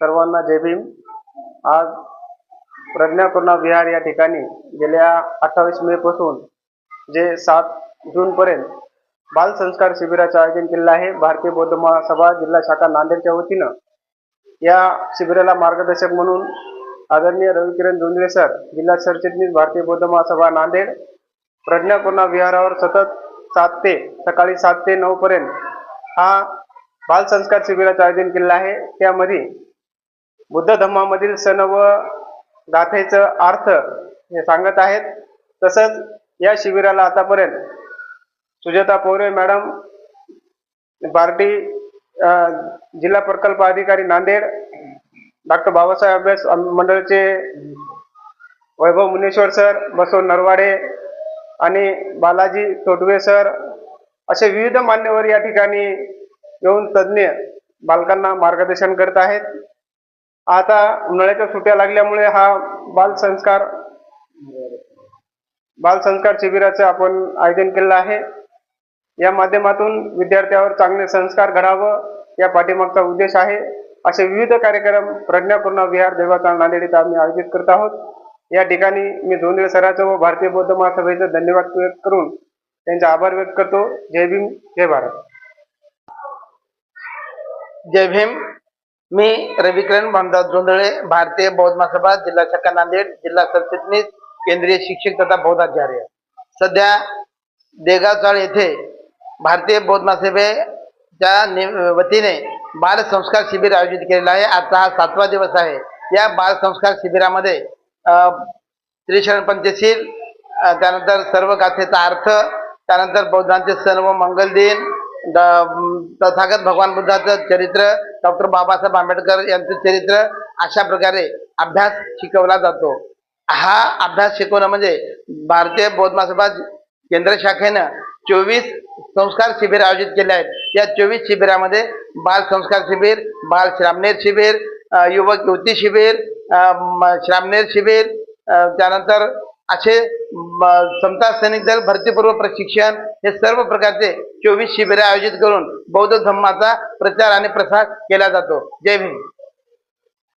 सर्वांना जय भीम. आज प्रज्ञापूर्णा विहार या ठिकाणी गेल्या अठ्ठावीस मे पासून जे सात जून पर्यंत बाल संस्कार आयोजन केलेलं आहे. भारतीय बौद्ध महासभा जिल्हा शाखा नांदेडच्या वतीनं या शिबिराला मार्गदर्शक म्हणून आदरणीय रविकिरण जोंधळे सर जिल्हा सरचिटणीस भारतीय बौद्ध महासभा नांदेड प्रज्ञापूर्णा विहारावर सतत सात ते सकाळी सात ते नऊ पर्यंत हा बाल संस्कार शिबिराचं आयोजन केलेलं आहे. त्यामध्ये बुद्ध धम्मामधील सण व गाथेचं अर्थ हे सांगत आहेत. तसंच या शिबिराला आतापर्यंत सुजाता पोरे मॅडम पार्टी जिल्हा प्रकल्प अधिकारी नांदेड डॉक्टर बाबासाहेब अभ्यास मंडळचे वैभव मुनेश्वर सर बसव नरवाडे आणि बालाजी तोटवे सर असे विविध मान्यवर या ठिकाणी येऊन तज्ज्ञ बालकांना मार्गदर्शन करत आहेत. आता उन्हाळ्याच्या सुट्ट्या लागल्यामुळे हा बाल संस्कार बाल संस्कार शिबिराचं आपण आयोजन केलेलं आहे. या माध्यमातून विद्यार्थ्यावर चांगले संस्कार घडावं या पाठीमागचा उद्देश आहे. असे विविध कार्यक्रम प्रज्ञापूर्ण विहार देवाचा नांदेड इथं आम्ही आयोजित करत आहोत. या ठिकाणी मी जोंधळे सराचं व भारतीय बौद्ध महासभेचं धन्यवाद व्यक्त करून त्यांचे आभार व्यक्त करतो. जय भीम जय भारत. जय भीम. मी रविकिरण भामदास जोंधळे भारतीय बौद्ध महासभा जिल्हा शाखा नांदेड जिल्हा सरचिटणीस केंद्रीय शिक्षक तथा बौद्धाचार्य. सध्या देगावचाळ येथे भारतीय बौद्ध महासभेच्या नि- वतीने बाल संस्कार शिबिर आयोजित केलेलं आहे. आजचा हा सातवा दिवस आहे. या बाल संस्कार शिबिरामध्ये त्रिशरण पंचशील त्यानंतर सर्व गाथेचा अर्थ त्यानंतर बौद्धांचे सर्व मंगल दिन तथागत भगवान बुद्धाचं चरित्र डॉक्टर बाबासाहेब आंबेडकर यांचं चरित्र अशा प्रकारे अभ्यास शिकवला जातो. हा अभ्यास शिकवणं म्हणजे भारतीय बौद्ध केंद्र शाखेनं चोवीस संस्कार शिबिर आयोजित केले आहेत. या चोवीस शिबिरामध्ये बाल संस्कार शिबिर बाल श्रामनेर शिबिर युवक युवती शिबिर श्रामनेर म- शिबिर त्यानंतर असे समता सैनिक दल भरतीपूर्व प्रशिक्षण हे सर्व प्रकारचे चोवीस शिबिरे आयोजित करून बौद्ध धम्माचा प्रचार आणि प्रसार केला जातो. जय भीम